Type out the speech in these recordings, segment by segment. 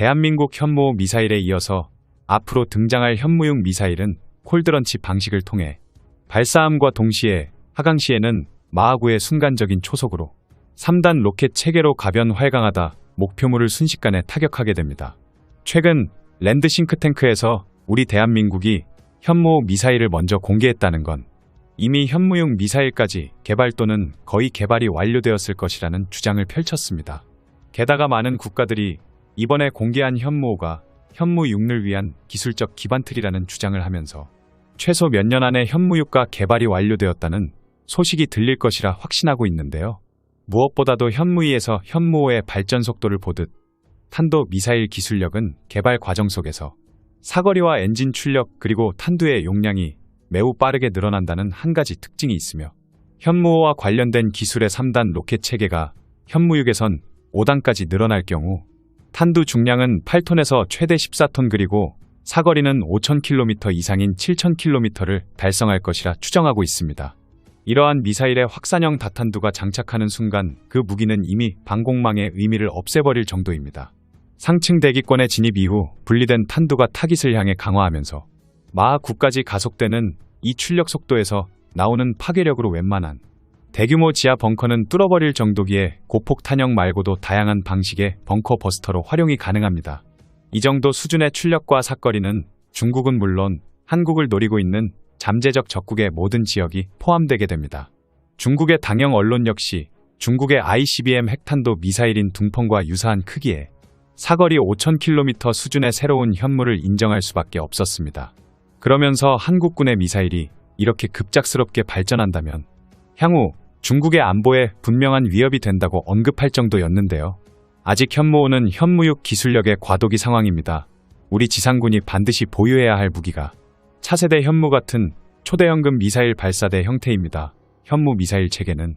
대한민국 현무 미사일에 이어서 앞으로 등장할 현무용 미사일은 콜드런치 방식을 통해 발사함과 동시에 하강 시에는 마하구의 순간적인 초속으로 3단 로켓 체계로 가변 활강하다 목표물을 순식간에 타격하게 됩니다. 최근 랜드 싱크탱크에서 우리 대한민국이 현무 미사일을 먼저 공개했다는 건 이미 현무용 미사일까지 개발 또는 거의 개발이 완료되었을 것이라는 주장을 펼쳤습니다. 게다가 많은 국가들이 이번에 공개한 현무호가 현무6을 위한 기술적 기반틀이라는 주장을 하면서 최소 몇 년 안에 현무6과 개발이 완료되었다는 소식이 들릴 것이라 확신하고 있는데요. 무엇보다도 현무이에서 현무호의 발전 속도를 보듯 탄도 미사일 기술력은 개발 과정 속에서 사거리와 엔진 출력 그리고 탄두의 용량이 매우 빠르게 늘어난다는 한 가지 특징이 있으며 현무호와 관련된 기술의 3단 로켓 체계가 현무6에선 5단까지 늘어날 경우 탄두 중량은 8톤에서 최대 14톤 그리고 사거리는 5,000km 이상인 7,000km를 달성할 것이라 추정하고 있습니다. 이러한 미사일의 확산형 다탄두가 장착하는 순간 그 무기는 이미 방공망의 의미를 없애버릴 정도입니다. 상층 대기권의 진입 이후 분리된 탄두가 타깃을 향해 강화하면서 마하 9까지 가속되는 이 출력 속도에서 나오는 파괴력으로 웬만한 대규모 지하 벙커는 뚫어버릴 정도기에 고폭 탄형 말고도 다양한 방식의 벙커 버스터로 활용이 가능합니다. 이 정도 수준의 출력과 사거리는 중국은 물론 한국을 노리고 있는 잠재적 적국의 모든 지역이 포함되게 됩니다. 중국의 당영 언론 역시 중국의 ICBM 핵탄도 미사일인 둥펑과 유사한 크기에 사거리 5,000km 수준의 새로운 현무를 인정할 수밖에 없었습니다. 그러면서 한국군의 미사일이 이렇게 급작스럽게 발전한다면 향후 중국의 안보에 분명한 위협이 된다고 언급할 정도였는데요. 아직 현무호는 현무육 기술력의 과도기 상황입니다. 우리 지상군이 반드시 보유해야 할 무기가 차세대 현무 같은 초대형급 미사일 발사대 형태입니다. 현무 미사일 체계는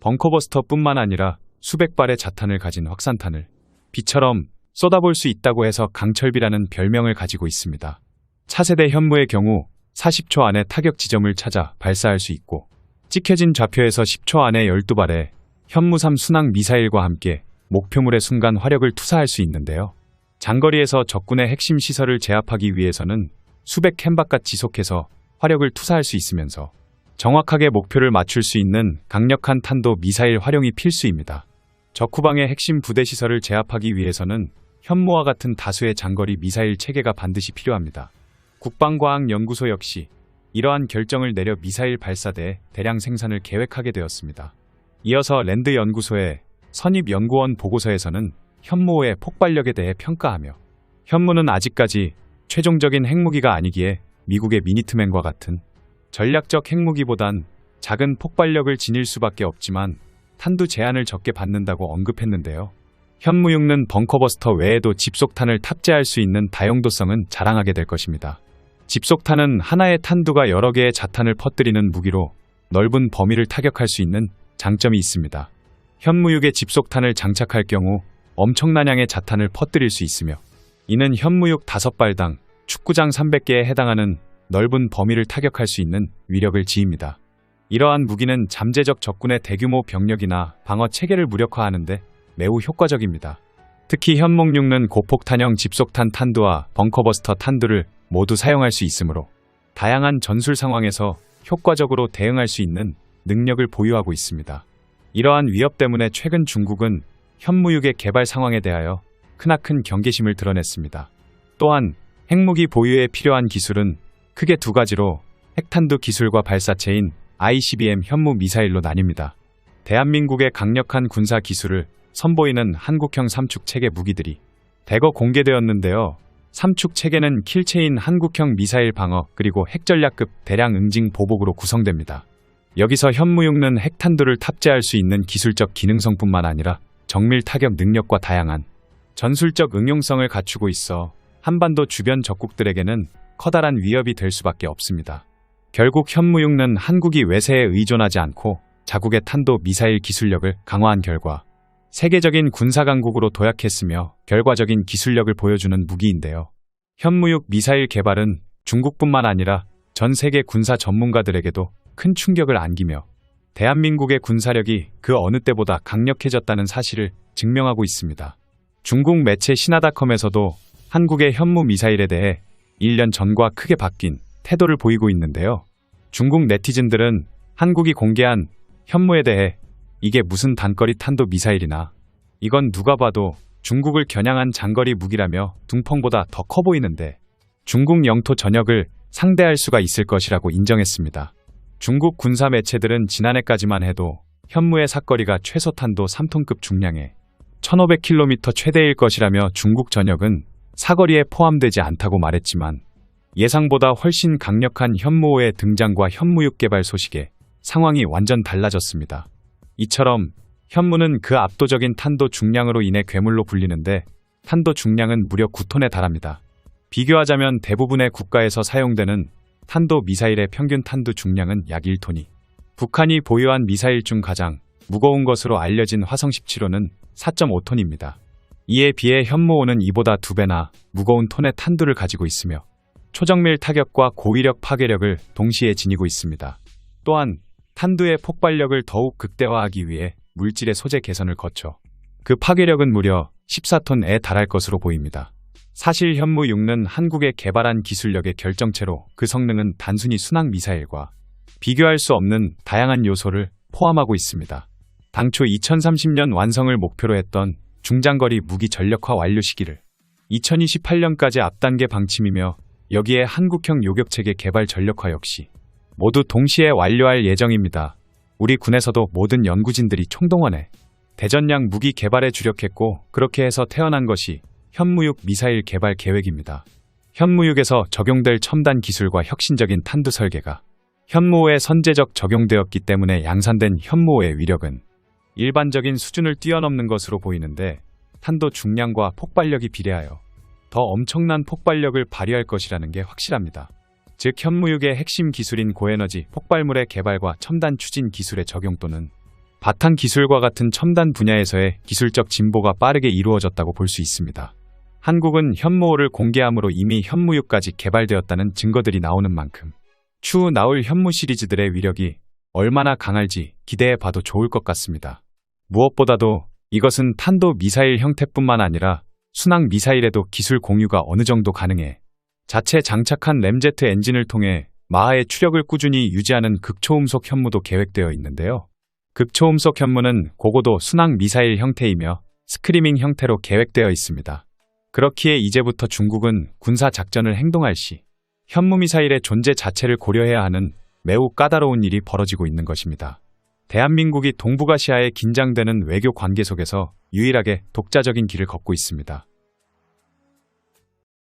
벙커버스터뿐만 아니라 수백 발의 자탄을 가진 확산탄을 비처럼 쏟아볼 수 있다고 해서 강철비라는 별명을 가지고 있습니다. 차세대 현무의 경우 40초 안에 타격 지점을 찾아 발사할 수 있고 찍혀진 좌표에서 10초 안에 12발의 현무3 순항 미사일과 함께 목표물의 순간 화력을 투사할 수 있는데요. 장거리에서 적군의 핵심 시설을 제압하기 위해서는 수백 캔바깥 지속해서 화력을 투사할 수 있으면서 정확하게 목표를 맞출 수 있는 강력한 탄도 미사일 활용이 필수입니다. 적후방의 핵심 부대 시설을 제압하기 위해서는 현무와 같은 다수의 장거리 미사일 체계가 반드시 필요합니다. 국방과학연구소 역시 이러한 결정을 내려 미사일 발사대 대량 생산을 계획하게 되었습니다. 이어서 랜드 연구소의 선입 연구원 보고서에서는 현무호의 폭발력에 대해 평가하며 현무는 아직까지 최종적인 핵무기가 아니기에 미국의 미니트맨과 같은 전략적 핵무기보단 작은 폭발력을 지닐 수밖에 없지만 탄두 제한을 적게 받는다고 언급했는데요. 현무육는 벙커버스터 외에도 집속탄을 탑재할 수 있는 다용도성은 자랑하게 될 것입니다. 집속탄은 하나의 탄두가 여러 개의 자탄을 퍼뜨리는 무기로 넓은 범위를 타격할 수 있는 장점이 있습니다. 현무육에 집속탄을 장착할 경우 엄청난 양의 자탄을 퍼뜨릴 수 있으며 이는 현무육 5발당 축구장 300개에 해당하는 넓은 범위를 타격할 수 있는 위력을 지입니다. 이러한 무기는 잠재적 적군의 대규모 병력이나 방어 체계를 무력화하는 데 매우 효과적입니다. 특히 현목육는 고폭탄형 집속탄 탄두와 벙커버스터 탄두를 모두 사용할 수 있으므로 다양한 전술 상황에서 효과적으로 대응할 수 있는 능력을 보유하고 있습니다. 이러한 위협 때문에 최근 중국은 현무육의 개발 상황에 대하여 크나큰 경계심을 드러냈습니다. 또한 핵무기 보유에 필요한 기술은 크게 두 가지로 핵탄두 기술과 발사체인 ICBM 현무 미사일로 나뉩니다. 대한민국의 강력한 군사 기술을 선보이는 한국형 삼축 체계 무기들이 대거 공개되었는데요. 삼축 체계는 킬체인 한국형 미사일 방어 그리고 핵전략급 대량 응징 보복으로 구성됩니다. 여기서 현무육는 핵탄두를 탑재할 수 있는 기술적 기능성뿐만 아니라 정밀 타격 능력과 다양한 전술적 응용성을 갖추고 있어 한반도 주변 적국들에게는 커다란 위협이 될 수밖에 없습니다. 결국 현무육는 한국이 외세에 의존하지 않고 자국의 탄도 미사일 기술력을 강화한 결과 세계적인 군사 강국으로 도약했으며 결과적인 기술력을 보여주는 무기인데요. 현무육 미사일 개발은 중국뿐만 아니라 전 세계 군사 전문가들에게도 큰 충격을 안기며 대한민국의 군사력이 그 어느 때보다 강력해졌다는 사실을 증명하고 있습니다. 중국 매체 신하닷컴에서도 한국의 현무 미사일에 대해 1년 전과 크게 바뀐 태도를 보이고 있는데요. 중국 네티즌들은 한국이 공개한 현무에 대해 이게 무슨 단거리 탄도 미사일이나 이건 누가 봐도 중국을 겨냥한 장거리 무기라며 둥펑보다 더 커 보이는데 중국 영토 전역을 상대할 수가 있을 것이라고 인정했습니다. 중국 군사 매체들은 지난해까지만 해도 현무의 사거리가 최소 탄도 3톤급 중량에 1500km 최대일 것이라며 중국 전역은 사거리에 포함되지 않다고 말했지만 예상보다 훨씬 강력한 현무호의 등장과 현무육 개발 소식에 상황이 완전 달라졌습니다. 이처럼 현무는 그 압도적인 탄도 중량으로 인해 괴물로 불리는데 탄도 중량은 무려 9톤에 달합니다. 비교하자면 대부분의 국가에서 사용되는 탄도 미사일의 평균 탄도 중량은 약 1톤이 북한이 보유한 미사일 중 가장 무거운 것으로 알려진 화성 17호는 4.5톤입니다. 이에 비해 현무호는 이보다 두 배나 무거운 톤의 탄두를 가지고 있으며 초정밀 타격과 고위력 파괴력을 동시에 지니고 있습니다. 또한 탄두의 폭발력을 더욱 극대화하기 위해 물질의 소재 개선을 거쳐 그 파괴력은 무려 14톤에 달할 것으로 보입니다. 사실 현무 6는 한국에 개발한 기술력의 결정체로 그 성능은 단순히 순항 미사일과 비교할 수 없는 다양한 요소를 포함하고 있습니다. 당초 2030년 완성을 목표로 했던 중장거리 무기 전력화 완료 시기를 2028년까지 앞단계 방침이며 여기에 한국형 요격체계 개발 전력화 역시 모두 동시에 완료할 예정입니다. 우리 군에서도 모든 연구진들이 총동원해 대전량 무기 개발에 주력했고 그렇게 해서 태어난 것이 현무육 미사일 개발 계획입니다. 현무육에서 적용될 첨단 기술과 혁신적인 탄두 설계가 현무호에 선제적 적용되었기 때문에 양산된 현무호의 위력은 일반적인 수준을 뛰어넘는 것으로 보이는데 탄도 중량과 폭발력이 비례하여 더 엄청난 폭발력을 발휘할 것이라는 게 확실합니다. 즉 현무육의 핵심 기술인 고에너지 폭발물의 개발과 첨단 추진 기술의 적용 또는 바탕 기술과 같은 첨단 분야에서의 기술적 진보가 빠르게 이루어졌다고 볼 수 있습니다. 한국은 현무호를 공개함으로 이미 현무육까지 개발되었다는 증거들이 나오는 만큼 추후 나올 현무 시리즈들의 위력이 얼마나 강할지 기대해 봐도 좋을 것 같습니다. 무엇보다도 이것은 탄도 미사일 형태뿐만 아니라 순항 미사일에도 기술 공유가 어느 정도 가능해 자체 장착한 램제트 엔진을 통해 마하의 추력을 꾸준히 유지하는 극초음속 현무도 계획되어 있는데요. 극초음속 현무는 고고도 순항 미사일 형태이며 스크리밍 형태로 계획되어 있습니다. 그렇기에 이제부터 중국은 군사 작전을 행동할 시 현무 미사일의 존재 자체를 고려해야 하는 매우 까다로운 일이 벌어지고 있는 것입니다. 대한민국이 동북아시아에 긴장되는 외교 관계 속에서 유일하게 독자적인 길을 걷고 있습니다.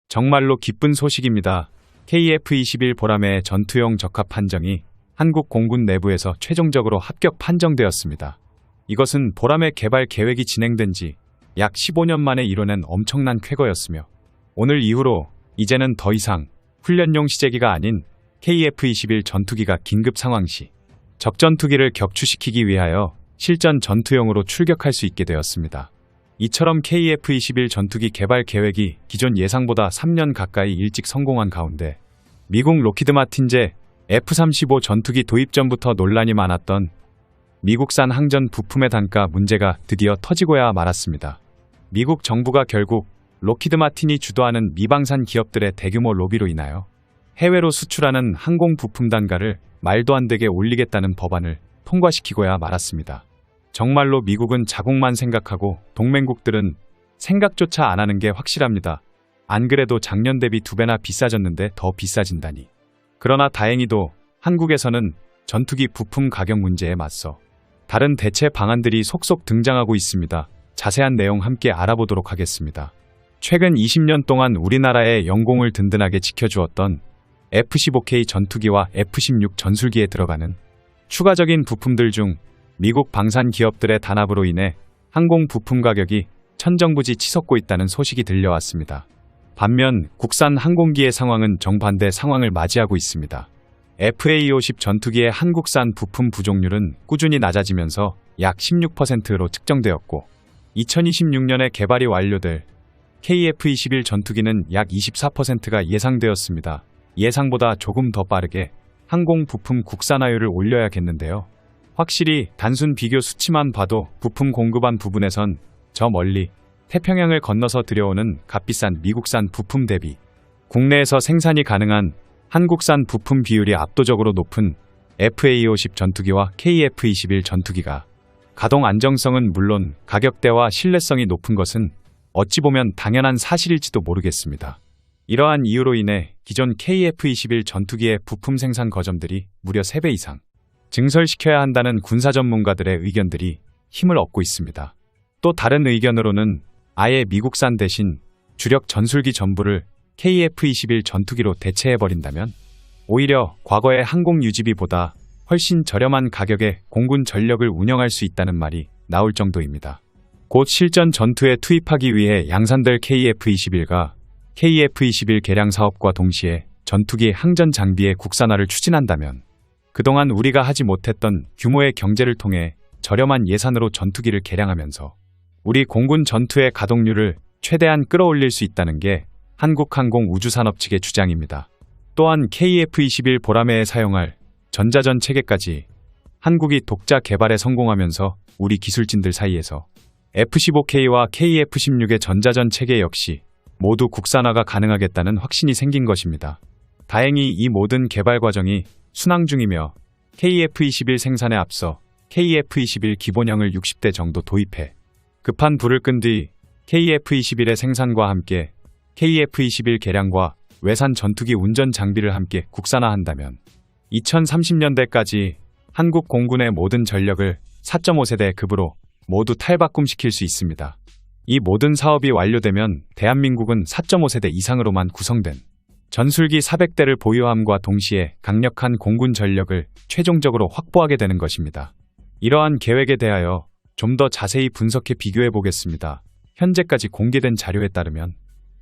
정말로 기쁜 소식입니다. KF-21 보람의 전투용 적합 판정이 한국 공군 내부에서 최종적으로 합격 판정되었습니다. 이것은 보람의 개발 계획이 진행된 지 약 15년 만에 이뤄낸 엄청난 쾌거였으며 오늘 이후로 이제는 더 이상 훈련용 시제기가 아닌 KF-21 전투기가 긴급 상황 시 적전투기를 격추시키기 위하여 실전 전투용으로 출격할 수 있게 되었습니다. 이처럼 KF-21 전투기 개발 계획이 기존 예상보다 3년 가까이 일찍 성공한 가운데 미국 로키드 마틴제 F-35 전투기 도입 전부터 논란이 많았던 미국산 항전 부품의 단가 문제가 드디어 터지고야 말았습니다. 미국 정부가 결국 로키드 마틴이 주도하는 미방산 기업들의 대규모 로비로 인하여 해외로 수출하는 항공 부품 단가를 말도 안 되게 올리겠다는 법안을 통과시키고야 말았습니다. 정말로 미국은 자국만 생각하고 동맹국들은 생각조차 안 하는 게 확실합니다. 안 그래도 작년 대비 두 배나 비싸졌는데 더 비싸진다니. 그러나 다행히도 한국에서는 전투기 부품 가격 문제에 맞서 다른 대체 방안들이 속속 등장하고 있습니다. 자세한 내용 함께 알아보도록 하겠습니다. 최근 20년 동안 우리나라의 영공을 든든하게 지켜주었던 F-15K 전투기와 F-16 전술기에 들어가는 추가적인 부품들 중 미국 방산 기업들의 단합으로 인해 항공 부품 가격이 천정부지 치솟고 있다는 소식이 들려왔습니다. 반면 국산 항공기의 상황은 정반대 상황을 맞이하고 있습니다. FA-50 전투기의 한국산 부품 부족률은 꾸준히 낮아지면서 약 16%로 측정되었고 2026년에 개발이 완료될 KF-21 전투기는 약 24%가 예상되었습니다. 예상보다 조금 더 빠르게 항공 부품 국산화율을 올려야겠는데요. 확실히 단순 비교 수치만 봐도 부품 공급한 부분에선 저 멀리 태평양을 건너서 들여오는 값비싼 미국산 부품 대비 국내에서 생산이 가능한 한국산 부품 비율이 압도적으로 높은 FA50 전투기와 KF21 전투기가 가동 안정성은 물론 가격대와 신뢰성이 높은 것은 어찌 보면 당연한 사실일지도 모르겠습니다. 이러한 이유로 인해 기존 KF21 전투기의 부품 생산 거점들이 무려 3배 이상 증설시켜야 한다는 군사 전문가들의 의견들이 힘을 얻고 있습니다. 또 다른 의견으로는 아예 미국산 대신 주력 전술기 전부를 KF-21 전투기로 대체해버린다면 오히려 과거의 항공 유지비보다 훨씬 저렴한 가격에 공군 전력을 운영할 수 있다는 말이 나올 정도입니다. 곧 실전 전투에 투입하기 위해 양산될 KF-21과 KF-21 개량 사업과 동시에 전투기 항전 장비의 국산화를 추진한다면 그동안 우리가 하지 못했던 규모의 경제를 통해 저렴한 예산으로 전투기를 개량하면서 우리 공군 전투의 가동률을 최대한 끌어올릴 수 있다는 게 한국항공 우주산업 측의 주장입니다. 또한 KF-21 보라매에 사용할 전자전 체계까지 한국이 독자 개발에 성공하면서 우리 기술진들 사이에서 F-15K와 KF-16의 전자전 체계 역시 모두 국산화가 가능하겠다는 확신이 생긴 것입니다. 다행히 이 모든 개발 과정이 순항 중이며 KF-21 생산에 앞서 KF-21 기본형을 60대 정도 도입해 급한 불을 끈 뒤 KF-21의 생산과 함께 KF-21 개량과 외산 전투기 운전 장비를 함께 국산화한다면 2030년대까지 한국 공군의 모든 전력을 4.5세대 급으로 모두 탈바꿈시킬 수 있습니다. 이 모든 사업이 완료되면 대한민국은 4.5세대 이상으로만 구성된 전술기 400대를 보유함과 동시에 강력한 공군 전력을 최종적으로 확보하게 되는 것입니다. 이러한 계획에 대하여 좀 더 자세히 분석해 비교해 보겠습니다. 현재까지 공개된 자료에 따르면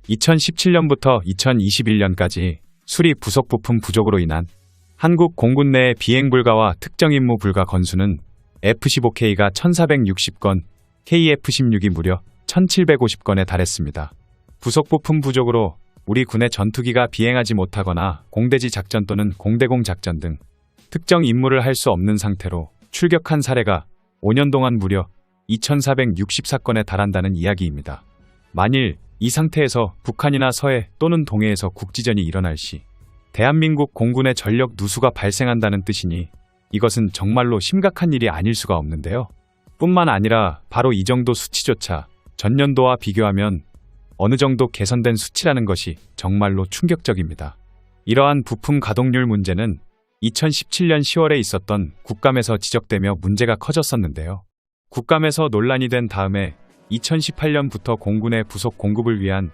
2017년부터 2021년까지 수리 부속 부품 부족으로 인한 한국 공군 내 비행 불가와 특정 임무 불가 건수는 F-15K가 1460건, KF-16이 무려 1750건에 달했습니다. 부속 부품 부족으로 우리 군의 전투기가 비행하지 못하거나 공대지 작전 또는 공대공 작전 등 특정 임무를 할 수 없는 상태로 출격한 사례가 5년 동안 무려 2464건에 달한다는 이야기입니다. 만일 이 상태에서 북한이나 서해 또는 동해에서 국지전이 일어날 시 대한민국 공군의 전력 누수가 발생한다는 뜻이니 이것은 정말로 심각한 일이 아닐 수가 없는데요. 뿐만 아니라 바로 이 정도 수치조차 전년도와 비교하면 어느 정도 개선된 수치라는 것이 정말로 충격적입니다. 이러한 부품 가동률 문제는 2017년 10월에 있었던 국감에서 지적되며 문제가 커졌었는데요. 국감에서 논란이 된 다음에 2018년부터 공군의 부속 공급을 위한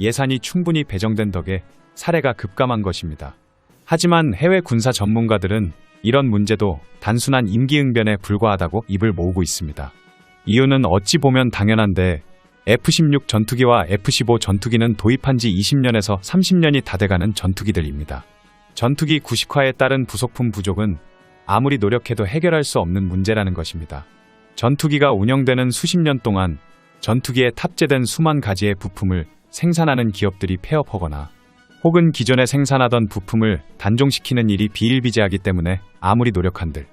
예산이 충분히 배정된 덕에 사례가 급감한 것입니다. 하지만 해외 군사 전문가들은 이런 문제도 단순한 임기응변에 불과하다고 입을 모으고 있습니다. 이유는 어찌 보면 당연한데 F-16 전투기와 F-15 전투기는 도입한 지 20년에서 30년이 다 돼가는 전투기들입니다. 전투기 구식화에 따른 부속품 부족은 아무리 노력해도 해결할 수 없는 문제라는 것입니다. 전투기가 운영되는 수십 년 동안 전투기에 탑재된 수만 가지의 부품을 생산하는 기업들이 폐업하거나 혹은 기존에 생산하던 부품을 단종시키는 일이 비일비재하기 때문에 아무리 노력한들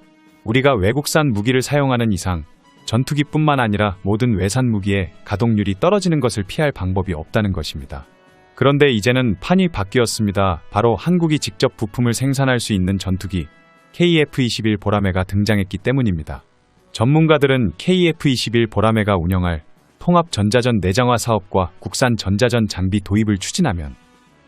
우리가 외국산 무기를 사용하는 이상 전투기뿐만 아니라 모든 외산 무기의 가동률이 떨어지는 것을 피할 방법이 없다는 것입니다. 그런데 이제는 판이 바뀌었습니다. 바로 한국이 직접 부품을 생산할 수 있는 전투기 KF-21 보라매가 등장했기 때문입니다. 전문가들은 KF-21 보라매가 운영할 통합 전자전 내장화 사업과 국산 전자전 장비 도입을 추진하면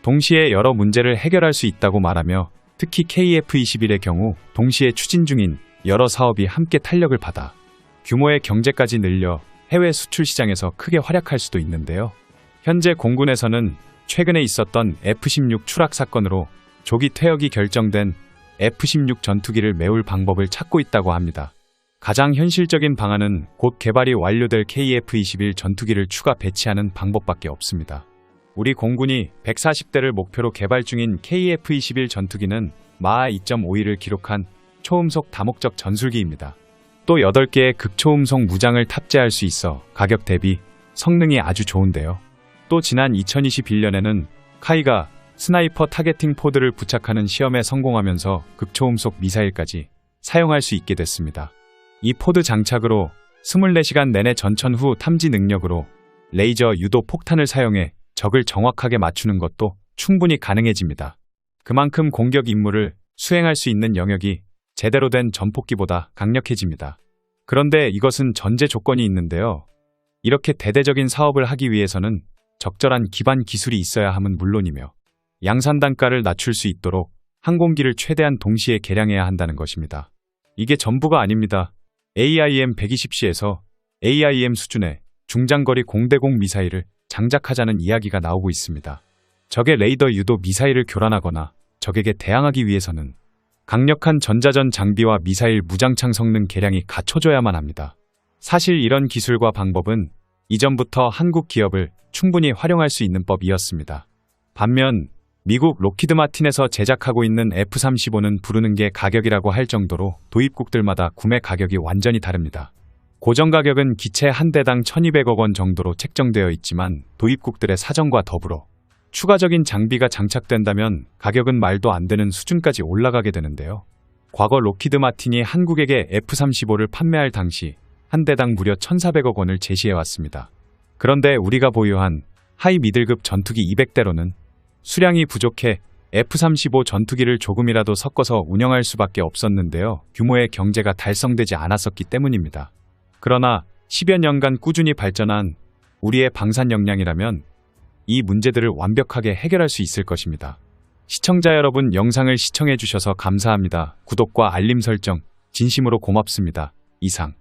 동시에 여러 문제를 해결할 수 있다고 말하며 특히 KF-21의 경우 동시에 추진 중인 여러 사업이 함께 탄력을 받아 규모의 경제까지 늘려 해외 수출 시장에서 크게 활약할 수도 있는데요. 현재 공군에서는 최근에 있었던 F-16 추락 사건으로 조기 퇴역이 결정된 F-16 전투기를 메울 방법을 찾고 있다고 합니다. 가장 현실적인 방안은 곧 개발이 완료될 KF-21 전투기를 추가 배치하는 방법밖에 없습니다. 우리 공군이 140대를 목표로 개발 중인 KF-21 전투기는 마하 2.51을 기록한 초음속 다목적 전술기입니다. 또 8개의 극초음속 무장을 탑재할 수 있어 가격 대비 성능이 아주 좋은데요. 또 지난 2021년에는 카이가 스나이퍼 타겟팅 포드를 부착하는 시험에 성공하면서 극초음속 미사일까지 사용할 수 있게 됐습니다. 이 포드 장착으로 24시간 내내 전천 후 탐지 능력으로 레이저 유도 폭탄을 사용해 적을 정확하게 맞추는 것도 충분히 가능해집니다. 그만큼 공격 임무를 수행할 수 있는 영역이 제대로 된 전폭기보다 강력해집니다. 그런데 이것은 전제 조건이 있는데요. 이렇게 대대적인 사업을 하기 위해서는 적절한 기반 기술이 있어야 함은 물론이며 양산 단가를 낮출 수 있도록 항공기를 최대한 동시에 개량해야 한다는 것입니다. 이게 전부가 아닙니다. AIM 120C에서 AIM 수준의 중장거리 공대공 미사일을 장작하자는 이야기가 나오고 있습니다. 적의 레이더 유도 미사일을 교란하거나 적에게 대항하기 위해서는 강력한 전자전 장비와 미사일 무장창 성능 개량이 갖춰져야만 합니다. 사실 이런 기술과 방법은 이전부터 한국 기업을 충분히 활용할 수 있는 법이었습니다. 반면 미국 로키드 마틴에서 제작하고 있는 F-35는 부르는 게 가격이라고 할 정도로 도입국들마다 구매 가격이 완전히 다릅니다. 고정 가격은 기체 한 대당 1200억 원 정도로 책정되어 있지만 도입국들의 사정과 더불어 추가적인 장비가 장착된다면 가격은 말도 안 되는 수준까지 올라가게 되는데요. 과거 로키드 마틴이 한국에게 F-35를 판매할 당시 한 대당 무려 1,400억 원을 제시해왔습니다. 그런데 우리가 보유한 하이 미들급 전투기 200대로는 수량이 부족해 F-35 전투기를 조금이라도 섞어서 운영할 수밖에 없었는데요. 규모의 경제가 달성되지 않았었기 때문입니다. 그러나 10여 년간 꾸준히 발전한 우리의 방산 역량이라면 이 문제들을 완벽하게 해결할 수 있을 것입니다. 시청자 여러분 영상을 시청해 주셔서 감사합니다. 구독과 알림 설정 진심으로 고맙습니다. 이상